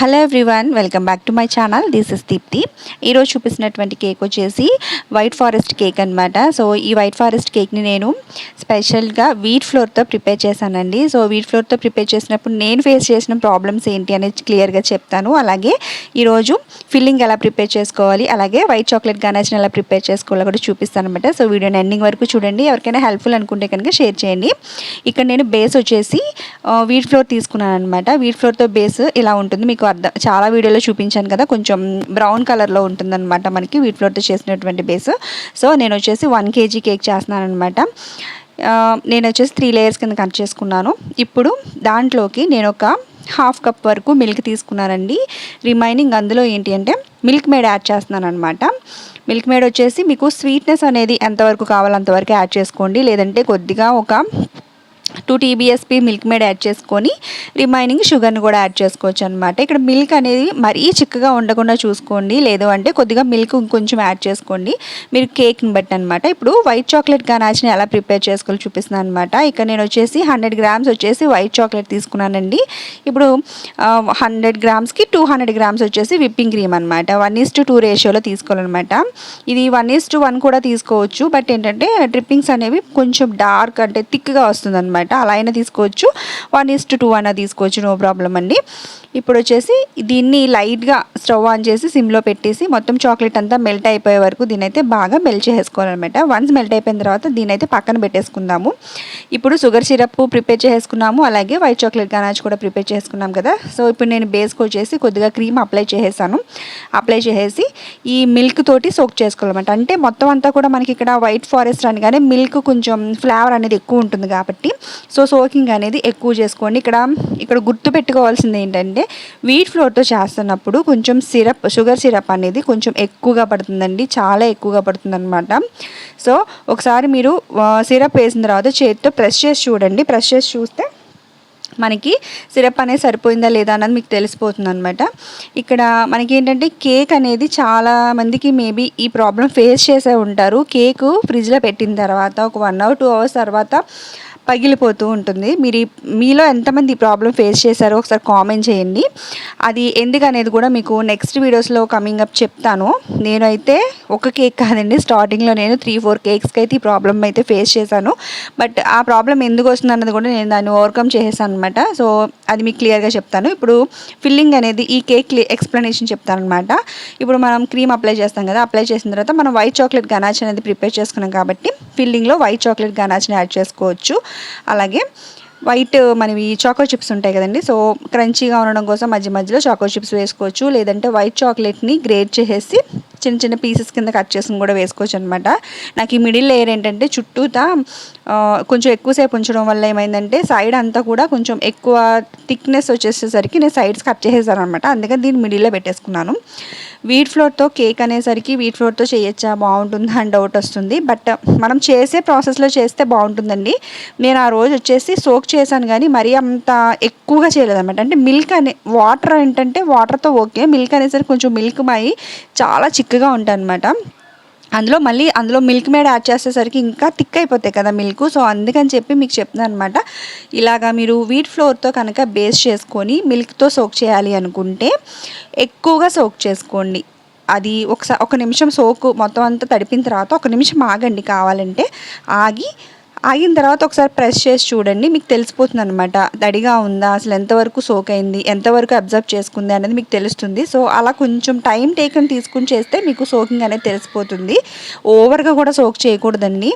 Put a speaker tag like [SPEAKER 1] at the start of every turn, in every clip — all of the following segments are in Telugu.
[SPEAKER 1] Hello everyone welcome back to my channel this is Deepthi ఈరోజు చూపిస్తున్నటువంటి కేక్ వచ్చేసి వైట్ ఫారెస్ట్ కేక్ అనమాట సో ఈ వైట్ ఫారెస్ట్ కేక్ని నేను స్పెషల్గా వీట్ ఫ్లోర్తో ప్రిపేర్ చేశానండి. సో వీట్ ఫ్లోర్తో ప్రిపేర్ చేసినప్పుడు నేను ఫేస్ చేసిన ప్రాబ్లమ్స్ ఏంటి అనేది క్లియర్గా చెప్తాను. అలాగే ఈరోజు ఫిల్లింగ్ ఎలా ప్రిపేర్ చేసుకోవాలి అలాగే వైట్ చాక్లెట్ గానాచిన ఎలా ప్రిపేర్ చేసుకోవాలో కూడా చూపిస్తాను అనమాట సో వీడియోని ఎండింగ్ వరకు చూడండి. ఎవరికైనా హెల్ప్ఫుల్ అనుకుంటే కనుక షేర్ చేయండి. ఇక్కడ నేను బేస్ వచ్చేసి uh, వీట్ ఫ్లోర్ తీసుకున్నాను అనమాట వీట్ ఫ్లోర్తో బేస్ ఇలా ఉంటుంది మీకు అర్థం చాలా వీడియోలో చూపించాను కదా కొంచెం బ్రౌన్ కలర్లో ఉంటుందన్నమాట మనకి వీట్ ఫ్లోర్తో చేసినటువంటి బేస్. సో నేను వచ్చేసి వన్ కేజీ కేక్ చేస్తున్నాను అనమాట నేను వచ్చేసి త్రీ లేయర్స్ కింద కట్ చేసుకున్నాను. ఇప్పుడు దాంట్లోకి నేను ఒక హాఫ్ కప్ వరకు మిల్క్ తీసుకున్నానండి. రిమైనింగ్ అందులో ఏంటి అంటే మిల్క్ మేడ్ యాడ్ చేస్తున్నాను అనమాట మిల్క్ మేడ్ వచ్చేసి మీకు స్వీట్నెస్ అనేది ఎంతవరకు కావాలో అంతవరకు యాడ్ చేసుకోండి. లేదంటే కొద్దిగా ఒక two TBSP Milkmaid add చేసుకొని రిమైనింగ్ షుగర్ని కూడా యాడ్ చేసుకోవచ్చు అనమాట ఇక్కడ మిల్క్ అనేది మరీ చిక్కగా ఉండకుండా చూసుకోండి. లేదు అంటే కొద్దిగా మిల్క్ ఇంకొంచెం యాడ్ చేసుకోండి. మీరు కేక్ని బట్టి అనమాట ఇప్పుడు వైట్ చాక్లెట్ గనాచ్ని ఎలా ప్రిపేర్ చేసుకోవాలి చూపిస్తున్నాను అనమాట ఇక్కడ నేను వచ్చేసి హండ్రెడ్ గ్రామ్స్ వచ్చేసి వైట్ చాక్లెట్ తీసుకున్నానండి. ఇప్పుడు హండ్రెడ్ గ్రామ్స్కి టూ హండ్రెడ్ గ్రామ్స్ వచ్చేసి విప్పింగ్ క్రీమ్ అనమాట వన్ ఈస్ టు టూ రేషియోలో తీసుకోవాలన్నమాట. ఇది వన్ ఈస్ టు వన్ కూడా తీసుకోవచ్చు. బట్ ఏంటంటే డ్రిప్పింగ్స్ అనేవి కొంచెం డార్క్ అంటే థిక్గా వస్తుంది అనమాట అలా అయినా తీసుకోవచ్చు. వన్ ఇస్ టు టూ అయినా తీసుకోవచ్చు. నో ప్రాబ్లం అండి. ఇప్పుడు వచ్చేసి దీన్ని లైట్గా స్టవ్ ఆన్ చేసి సిమ్లో పెట్టేసి మొత్తం చాక్లెట్ అంతా మెల్ట్ అయిపోయే వరకు దీని అయితే బాగా మెల్ట్ చేసుకోవాలన్నమాట వన్స్ మెల్ట్ అయిపోయిన తర్వాత దీని అయితే పక్కన పెట్టేసుకుందాము. ఇప్పుడు షుగర్ సిరప్ ప్రిపేర్ చేసుకున్నాము అలాగే వైట్ చాక్లెట్ గనాజ్ కూడా ప్రిపేర్ చేసుకున్నాం కదా. సో ఇప్పుడు నేను బేస్కి వచ్చేసి కొద్దిగా క్రీమ్ అప్లై చేసేసాను. అప్లై చేసేసి ఈ మిల్క్ తోటి సోక్ చేసుకోవాలన్నమాట. అంటే మొత్తం అంతా కూడా మనకి ఇక్కడ వైట్ ఫారెస్ట్ అనగానే మిల్క్ కొంచెం ఫ్లేవర్ అనేది ఎక్కువ ఉంటుంది కాబట్టి సో సోకింగ్ అనేది ఎక్కువ చేసుకోండి. ఇక్కడ ఇక్కడ గుర్తు పెట్టుకోవాల్సింది ఏంటంటే వీట్ ఫ్లోర్తో చేస్తున్నప్పుడు కొంచెం సిరప్ షుగర్ సిరప్ అనేది కొంచెం ఎక్కువగా పడుతుందండి. చాలా ఎక్కువగా పడుతుంది అనమాట సో ఒకసారి మీరు సిరప్ వేసిన తర్వాత చేతితో ప్రెస్ చేసి చూడండి. ప్రెస్ చేసి చూస్తే మనకి సిరప్ అనేది సరిపోయిందా లేదా అన్నది మీకు తెలిసిపోతుంది అనమాట ఇక్కడ మనకి ఏంటంటే కేక్ అనేది చాలా మందికి మేబీ ఈ ప్రాబ్లం ఫేస్ చేసే ఉంటారు. కేకు ఫ్రిడ్జ్లో పెట్టిన తర్వాత ఒక వన్ అవర్ టూ అవర్స్ తర్వాత పగిలిపోతూ ఉంటుంది. మీరు మీలో ఎంతమంది ఈ ప్రాబ్లం ఫేస్ చేశారో ఒకసారి కామెంట్ చేయండి. అది ఎందుకనేది కూడా మీకు నెక్స్ట్ వీడియోస్లో కమింగ్ అప్ చెప్తాను. నేనైతే ఒక కేక్ కాదండి స్టార్టింగ్లో నేను త్రీ ఫోర్ కేక్స్కి అయితే ఈ ప్రాబ్లం అయితే ఫేస్ చేశాను. బట్ ఆ ప్రాబ్లం ఎందుకు వస్తుంది అన్నది కూడా నేను దాన్ని ఓవర్కమ్ చేసేసాను అనమాట సో అది మీకు క్లియర్గా చెప్తాను. ఇప్పుడు ఫిల్లింగ్ అనేది ఈ కేక్ ఎక్స్ప్లెనేషన్ చెప్తాను అనమాట ఇప్పుడు మనం క్రీమ్ అప్లై చేస్తాం కదా అప్లై చేసిన తర్వాత మనం వైట్ చాక్లెట్ గనాచ్ అనేది ప్రిపేర్ చేసుకున్నాం కాబట్టి ఫిల్లింగ్లో వైట్ చాక్లెట్ గనాచ్ని యాడ్ చేసుకోవచ్చు. అలాగే వైట్ మనవి చాకో చిప్స్ ఉంటాయి కదండి. సో క్రంచీగా ఉండడం కోసం మధ్య మధ్యలో చాకో చిప్స్ వేసుకోవచ్చు. లేదంటే వైట్ చాక్లెట్ని గ్రేట్ చేసేసి చిన్న చిన్న పీసెస్ కింద కట్ చేసుకుని కూడా వేసుకోవచ్చు అనమాట నాకు ఈ మిడిల్ లేయర్ ఏంటంటే చుట్టూతా కొంచెం ఎక్కువసేపు ఉంచడం వల్ల ఏమైందంటే సైడ్ అంతా కూడా కొంచెం ఎక్కువ థిక్నెస్ వచ్చేసేసరికి నేను సైడ్స్ కట్ చేసేసాను అనమాట అందుకని దీన్ని మిడిల్లో పెట్టేసుకున్నాను. వీట్ ఫ్లోర్తో కేక్ అనేసరికి వీట్ ఫ్లోర్తో చేయొచ్చా? బాగుంటుందా? అని డౌట్ వస్తుంది. బట్ మనం చేసే ప్రాసెస్లో చేస్తే బాగుంటుందండి. నేను ఆ రోజు వచ్చేసి సోక్ చేశాను కానీ మరీ అంత ఎక్కువగా చేయలేదన్నమాట. అంటే మిల్క్ అనే వాటర్ ఏంటంటే వాటర్తో ఓకే. మిల్క్ అనేసరికి కొంచెం మిల్క్ మాయి చాలా చిక్కగా ఉంటాయి అనమాట అందులో మళ్ళీ అందులో మిల్క్ మేడ్ యాడ్ చేసేసరికి ఇంకా థిక్ అయిపోతాయి కదా మిల్క్ సో అందుకని చెప్పి మీకు చెప్తున్నాను అనమాట ఇలాగా మీరు వీట్ ఫ్లోర్తో కనుక బేస్ చేసుకొని మిల్క్తో సోక్ చేయాలి అనుకుంటే ఎక్కువగా సోక్ చేసుకోండి. అది ఒకసారి ఒక నిమిషం సోకు మొత్తం అంతా తడిపిన తర్వాత ఒక నిమిషం ఆగండి కావాలంటే. ఆగి ఆగిన తర్వాత ఒకసారి ప్రెస్ చేసి చూడండి. మీకు తెలిసిపోతుంది అనమాట తడిగా ఉందా? అసలు ఎంతవరకు సోక్ అయింది? ఎంతవరకు అబ్జర్వ్ చేసుకుంది అనేది మీకు తెలుస్తుంది. సో అలా కొంచెం టైం టేకన్ తీసుకుని చేస్తే మీకు సోకింగ్ అనేది తెలిసిపోతుంది. ఓవర్గా కూడా సోక్ చేయకూడదండి.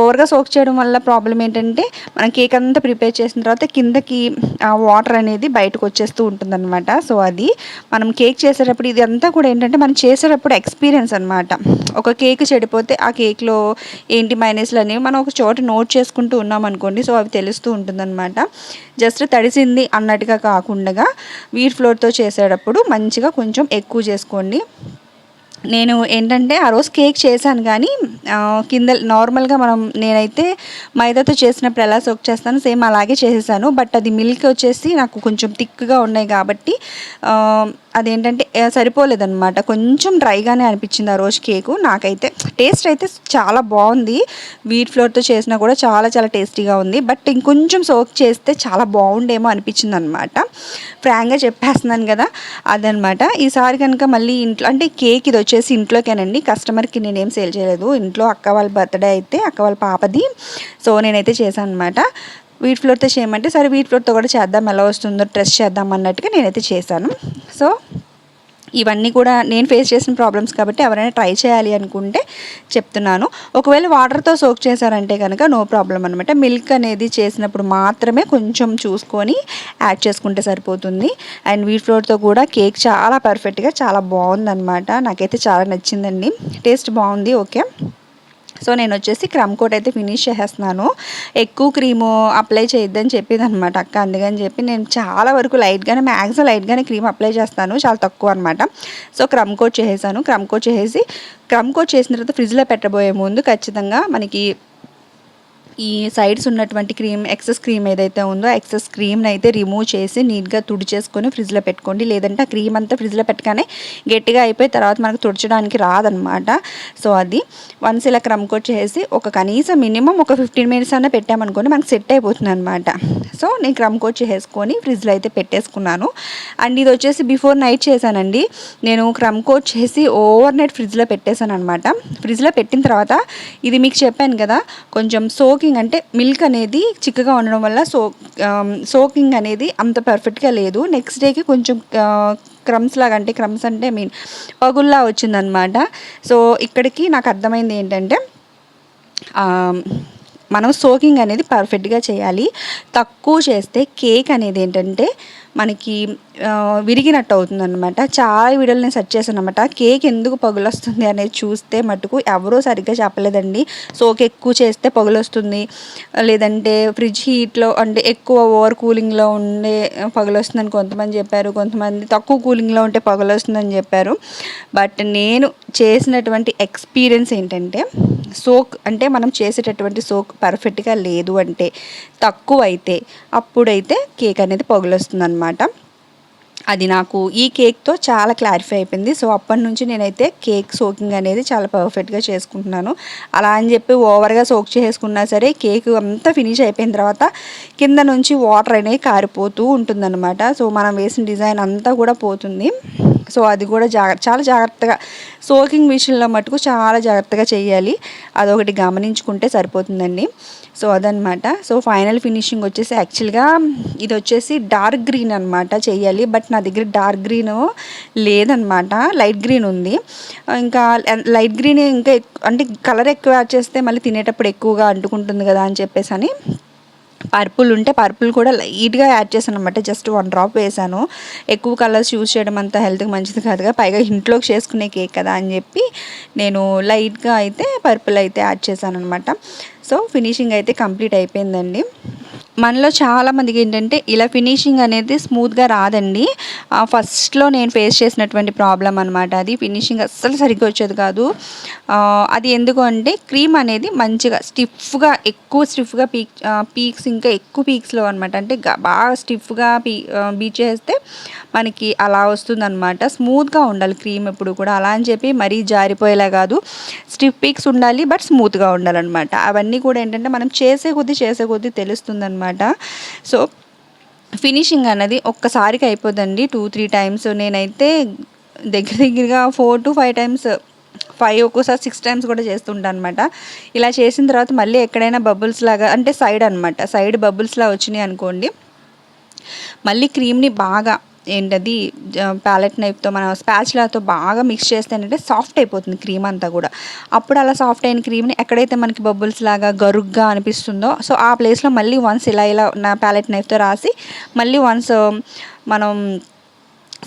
[SPEAKER 1] ఓవర్గా సోక్ చేయడం వల్ల ప్రాబ్లం ఏంటంటే మనం కేక్ అంతా ప్రిపేర్ చేసిన తర్వాత కిందకి ఆ వాటర్ అనేది బయటకు వచ్చేస్తూ ఉంటుందన్నమాట. సో అది మనం కేక్ చేసేటప్పుడు ఇది అంతా కూడా ఏంటంటే మనం చేసేటప్పుడు ఎక్స్పీరియన్స్ అనమాట ఒక కేక్ చెడిపోతే ఆ కేక్లో ఏంటి మైనస్లు అనేవి మనం ఒక చోట నోట్ నోట్ చేసుకుంటూ ఉన్నామనుకోండి సో అవి తెలుస్తూ ఉంటుందన్నమాట. జస్ట్ తడిసింది అన్నట్టుగా కాకుండా వీట్ ఫ్లోర్తో చేసేటప్పుడు మంచిగా కొంచెం ఎక్కువ చేసుకోండి. నేను ఏంటంటే ఆ రోజు కేక్ చేశాను కానీ కింద నార్మల్గా మనం నేనైతే మైదాతో చేసినప్పుడు ఎలా సోక్ చేస్తాను సేమ్ అలాగే చేసేసాను. బట్ అది మిల్క్ వచ్చేసి నాకు కొంచెం థిక్గా ఉన్నాయి కాబట్టి అదేంటంటే సరిపోలేదన్నమాట. కొంచెం డ్రైగానే అనిపించింది ఆ రోజు కేకు. నాకైతే టేస్ట్ అయితే చాలా బాగుంది. వీట్ ఫ్లోర్తో చేసినా కూడా చాలా చాలా టేస్టీగా ఉంది. బట్ ఇంకొంచెం సోక్ చేస్తే చాలా బాగుండేమో అనిపించింది అనమాట ఫ్రాంక్గా చెప్పేస్తున్నాను కదా అదనమాట ఈసారి కనుక మళ్ళీ ఇంట్లో అంటే కేక్ ఇది వచ్చేసి ఇంట్లోకేనండి. కస్టమర్కి నేనేం సేల్ చేయలేదు. ఇంట్లో అక్క వాళ్ళ బర్త్డే అయితే అక్క వాళ్ళ పాపది. సో నేనైతే చేశాను అనమాట వీట్ ఫ్లోర్తో చేయమంటే సరే వీట్ ఫ్లోర్తో కూడా చేద్దాం. ఎలా వస్తుందో ట్రెస్ చేద్దాం అన్నట్టుగా నేనైతే చేశాను. సో ఇవన్నీ కూడా నేను ఫేస్ చేసిన ప్రాబ్లమ్స్ కాబట్టి ఎవరైనా ట్రై చేయాలి అనుకుంటే చెప్తున్నాను. ఒకవేళ వాటర్తో సోక్ చేశారంటే కనుక నో ప్రాబ్లం అనమాట మిల్క్ అనేది చేసినప్పుడు మాత్రమే కొంచెం చూసుకొని యాడ్ చేసుకుంటే సరిపోతుంది. అండ్ వీట్ ఫ్లోర్తో కూడా కేక్ చాలా పర్ఫెక్ట్గా చాలా బాగుందన్నమాట. నాకైతే చాలా నచ్చిందండి. టేస్ట్ బాగుంది ఓకే సో నేను వచ్చేసి క్రమ్ కోట్ అయితే ఫినిష్ చేసేస్తున్నాను. ఎక్కువ క్రీము అప్లై చేయొద్దని చెప్పింది అనమాట అక్క. అందుకని చెప్పి నేను చాలా వరకు లైట్గానే మ్యాక్సిమం లైట్గానే క్రీమ్ అప్లై చేస్తాను. చాలా తక్కువ అనమాట సో క్రమ్ కోట్ చేసేసాను. క్రమ్ కోట్ చేసేసి క్రమ్ కోట్ చేసిన తర్వాత ఫ్రిడ్జ్లో పెట్టబోయే ముందు ఖచ్చితంగా మనకి ఈ సైడ్స్ ఉన్నటువంటి క్రీమ్ ఎక్సెస్ క్రీమ్ ఏదైతే ఉందో ఎక్సెస్ క్రీమ్ని అయితే రిమూవ్ చేసి నీట్గా తుడిచేసుకొని ఫ్రిడ్జ్లో పెట్టుకోండి. లేదంటే ఆ క్రీమ్ అంతా ఫ్రిడ్జ్లో పెట్టగానే గట్టిగా అయిపోయి తర్వాత మనకు తుడచడానికి రాదనమాట సో అది వన్స్ ఇలా క్రమ్ కోట్ చేసి ఒక కనీసం మినిమం ఒక ఫిఫ్టీన్ మినిట్స్ అన్న పెట్టామనుకోండి మనకు సెట్ అయిపోతుంది అనమాట సో నేను క్రమ్ కోట్ చేసుకొని ఫ్రిడ్జ్లో అయితే పెట్టేసుకున్నాను. అండ్ ఇది వచ్చేసి బిఫోర్ నైట్ చేశానండి. నేను క్రమ్ కోట్ చేసి ఓవర్ నైట్ ఫ్రిడ్జ్లో పెట్టేశాను అనమాట ఫ్రిడ్జ్లో పెట్టిన తర్వాత ఇది మీకు చెప్పాను కదా కొంచెం సోక్ సోకింగ్ అంటే మిల్క్ అనేది చిక్కగా ఉండడం వల్ల సో సోకింగ్ అనేది అంత పర్ఫెక్ట్గా లేదు. నెక్స్ట్ డేకి కొంచెం క్రమ్స్ లాగా అంటే క్రమ్స్ అంటే మీన్ పగుల్లా వచ్చిందనమాట సో ఇక్కడికి నాకు అర్థమైంది ఏంటంటే మనం సోకింగ్ అనేది పర్ఫెక్ట్గా చేయాలి. తక్కువ చేస్తే కేక్ అనేది ఏంటంటే మనకి విరిగినట్టు అవుతుందన్నమాట చాలా వీడియోలు నేను సెర్చ్ చేశాను అనమాట కేక్ ఎందుకు పగులొస్తుంది అనేది చూస్తే మటుకు ఎవరూ సరిగ్గా చెప్పలేదండి. సోక్ ఎక్కువ చేస్తే పగులొస్తుంది. లేదంటే ఫ్రిడ్జ్ హీట్లో అంటే ఎక్కువ ఓవర్ కూలింగ్లో ఉండే పగులొస్తుందని కొంతమంది చెప్పారు. కొంతమంది తక్కువ కూలింగ్లో ఉంటే పగులొస్తుందని చెప్పారు. బట్ నేను చేసినటువంటి ఎక్స్పీరియన్స్ ఏంటంటే సోక్ అంటే మనం చేసేటటువంటి సోక్ పర్ఫెక్ట్గా లేదు అంటే తక్కువ అయితే అప్పుడైతే కేక్ అనేది పగులొస్తుంది అనమాట అనమాట అది నాకు ఈ కేక్తో చాలా క్లారిఫై అయిపోయింది. సో అప్పటి నుంచి నేనైతే కేక్ సోకింగ్ అనేది చాలా పర్ఫెక్ట్గా చేసుకుంటున్నాను. అలా అని చెప్పి ఓవర్గా సోక్ చేసుకున్నా సరే కేక్ అంతా ఫినిష్ అయిపోయిన తర్వాత కింద నుంచి వాటర్ అనేది కారిపోతూ ఉంటుందన్నమాట. సో మనం వేసిన డిజైన్ అంతా కూడా పోతుంది. సో అది కూడా జాగ్రత్త చాలా జాగ్రత్తగా సోకింగ్ విషయంలో మటుకు చాలా జాగ్రత్తగా చేయాలి. అదొకటి గమనించుకుంటే సరిపోతుందండి. సో అదనమాట సో ఫైనల్ ఫినిషింగ్ వచ్చేసి యాక్చువల్గా ఇది వచ్చేసి డార్క్ గ్రీన్ అనమాట చేయాలి. బట్ నా దగ్గర డార్క్ గ్రీన్ లేదనమాట. లైట్ గ్రీన్ ఉంది. ఇంకా లైట్ గ్రీన్ ఇంకా అంటే కలర్ ఎక్కువ యాడ్ చేస్తే మళ్ళీ తినేటప్పుడు ఎక్కువగా అంటుకుంటుంది కదా అని చెప్పేసి అని పర్పుల్ ఉంటే పర్పుల్ కూడా లైట్గా యాడ్ చేశాను అనమాట జస్ట్ వన్ డ్రాప్ వేసాను ఎక్కువ కలర్స్ యూజ్ చేయడం అంత హెల్త్కి మంచిది కాదుగా. పైగా ఇంట్లోకి చేసుకునే కేక్ కదా అని చెప్పి నేను లైట్గా అయితే పర్పుల్ అయితే యాడ్ చేశాను అనమాట సో ఫినిషింగ్ అయితే కంప్లీట్ అయిపోయిందండి. మనలో చాలామందికి ఏంటంటే ఇలా ఫినిషింగ్ అనేది స్మూత్గా రాదండి. ఫస్ట్లో నేను ఫేస్ చేసినటువంటి ప్రాబ్లం అనమాట అది. ఫినిషింగ్ అస్సలు సరిగ్గా వచ్చేది కాదు. అది ఎందుకు అంటే క్రీమ్ అనేది మంచిగా స్టిఫ్గా ఎక్కువ స్టిఫ్గా పీక్ పీక్స్ ఇంకా ఎక్కువ పీక్స్లో అనమాట అంటే బాగా స్టిఫ్గా పీ బీచ్ చేస్తే మనకి అలా వస్తుందన్నమాట. స్మూత్గా ఉండాలి క్రీమ్ ఎప్పుడు కూడా. అలా అని చెప్పి మరీ జారిపోయేలా కాదు. స్టిఫ్ పీక్స్ ఉండాలి బట్ స్మూత్గా ఉండాలన్నమాట. అవన్నీ కూడా ఏంటంటే మనం చేసే కొద్దీ చేసే కొద్దీ తెలుస్తుందన్నమాట. సో ఫినిషింగ్ అన్నది ఒక్కసారికి అయిపోదండి టూ త్రీ టైమ్స్ నేనైతే దగ్గర దగ్గరగా four to five times five ఒక్కోసారి సిక్స్ టైమ్స్ కూడా చేస్తుంటాను అనమాట ఇలా చేసిన తర్వాత మళ్ళీ ఎక్కడైనా బబుల్స్ లాగా అంటే సైడ్ అనమాట సైడ్ బబుల్స్లా వచ్చినాయి అనుకోండి. మళ్ళీ క్రీమ్ని బాగా ఏంటది ప్యాలెట్ నైఫ్తో మనం స్పాచ్లాతో బాగా మిక్స్ చేస్తే ఏంటంటే సాఫ్ట్ అయిపోతుంది క్రీమ్ అంతా కూడా. అప్పుడు అలా సాఫ్ట్ అయిన క్రీమ్ని ఎక్కడైతే మనకి బబుల్స్ లాగా గరుగ్గా అనిపిస్తుందో సో ఆ ప్లేస్లో మళ్ళీ వన్స్ ఇలా ఇలా నా ప్యాలెట్ నైఫ్తో రాసి మళ్ళీ వన్స్ మనం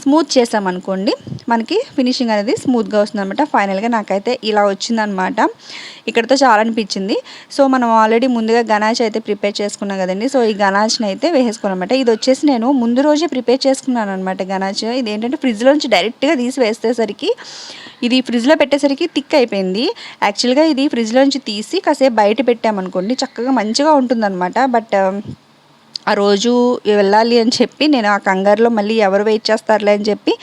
[SPEAKER 1] స్మూత్ చేసామనుకోండి మనకి ఫినిషింగ్ అనేది స్మూత్గా వస్తుంది అనమాట ఫైనల్గా నాకైతే ఇలా వచ్చిందనమాట ఇక్కడతో చాలా అనిపించింది. సో మనం ఆల్రెడీ ముందుగా గణాజ్ అయితే ప్రిపేర్ చేసుకున్నాం కదండి. సో ఈ గణాజ్ని అయితే వేసేసుకోనమాట ఇది వచ్చేసి నేను ముందు రోజే ప్రిపేర్ చేసుకున్నాను అనమాట గణాజ్ ఇది ఏంటంటే ఫ్రిడ్జ్లోంచి డైరెక్ట్గా తీసి వేసేసరికి ఇది ఫ్రిడ్జ్లో పెట్టేసరికి థిక్ అయిపోయింది. యాక్చువల్గా ఇది ఫ్రిడ్జ్లోంచి తీసి కాసేపు బయట పెట్టామనుకోండి చక్కగా మంచిగా ఉంటుందన్నమాట. బట్ ఆ రోజు వెళ్ళాలి అని చెప్పి నేను ఆ కంగారులో మళ్ళీ ఎవరు వెయిట్ చేస్తారులే అని చెప్పి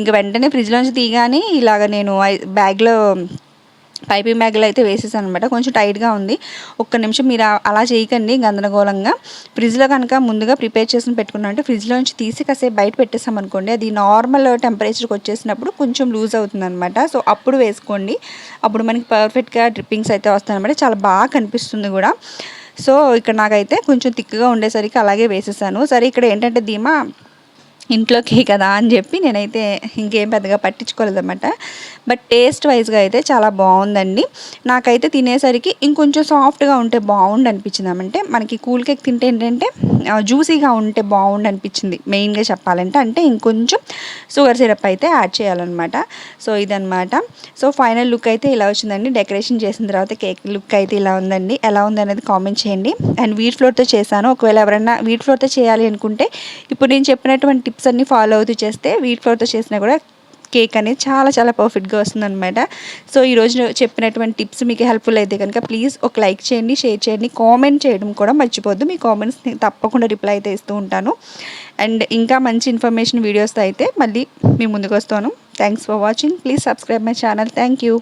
[SPEAKER 1] ఇంక వెంటనే ఫ్రిడ్జ్లోంచి తీయగానే ఇలాగ నేను బ్యాగ్లో పైపింగ్ బ్యాగ్లో అయితే వేసేసాను అనమాట కొంచెం టైట్గా ఉంది. ఒక్క నిమిషం మీరు అలా చేయకండి గందరగోళంగా. ఫ్రిడ్జ్లో కనుక ముందుగా ప్రిపేర్ చేసి పెట్టుకున్నా అంటే ఫ్రిడ్జ్లో నుంచి తీసి కాసేపు బయట పెట్టేసాం అనుకోండి. అది నార్మల్ టెంపరేచర్కి వచ్చేసినప్పుడు కొంచెం లూజ్ అవుతుంది అనమాట సో అప్పుడు వేసుకోండి. అప్పుడు మనకి పర్ఫెక్ట్గా డ్రిప్పింగ్స్ అయితే వస్తాయి అనమాట చాలా బాగా కనిపిస్తుంది కూడా. సో ఇక్కడ నాకైతే కొంచెం థిక్గా ఉండేసరికి అలాగే వేసేసాను. సరే ఇక్కడ ఏంటంటే ధీమా ఇంట్లోకి కదా అని చెప్పి నేనైతే ఇంకేం పెద్దగా పట్టించుకోలేదన్నమాట. బట్ టేస్ట్ వైజ్గా అయితే చాలా బాగుందండి. నాకైతే తినేసరికి ఇంకొంచెం సాఫ్ట్గా ఉంటే బాగుండు అనిపించింది అంటే మనకి కూల్ కేక్ తింటే ఏంటంటే జ్యూసీగా ఉంటే బాగుండు అనిపించింది మెయిన్గా చెప్పాలంటే అంటే ఇంకొంచెం షుగర్ సిరప్ అయితే యాడ్ చేయాలన్నమాట. సో ఇదనమాట సో ఫైనల్ లుక్ అయితే ఇలా వచ్చిందండి. డెకరేషన్ చేసిన తర్వాత కేక్ లుక్ అయితే ఇలా ఉందండి. ఎలా ఉంది అనేది కామెంట్ చేయండి. అండ్ వీట్ ఫ్లోర్తో చేశాను. ఒకవేళ ఎవరైనా వీట్ ఫ్లోర్తో చేయాలి అనుకుంటే ఇప్పుడు నేను చెప్పినటువంటి టిప్స్ అన్నీ ఫాలో అవుతూ చేస్తే వీట్ ఫ్లోర్తో చేసినా కూడా కేక్ అనేది చాలా చాలా పర్ఫెక్ట్గా వస్తుందన్నమాట. సో ఈరోజు చెప్పినటువంటి టిప్స్ మీకు హెల్ప్ఫుల్ అయితే కనుక ప్లీజ్ ఒక లైక్ చేయండి షేర్ చేయండి కామెంట్ చేయడం కూడా మర్చిపోద్దు మీ కామెంట్స్ తప్పకుండా రిప్లై అయితే ఇస్తూ ఉంటాను. అండ్ ఇంకా మంచి ఇన్ఫర్మేషన్ వీడియోస్తో అయితే మళ్ళీ మీ ముందుకు వస్తాను. Thanks for watching. Please subscribe my channel. Thank you.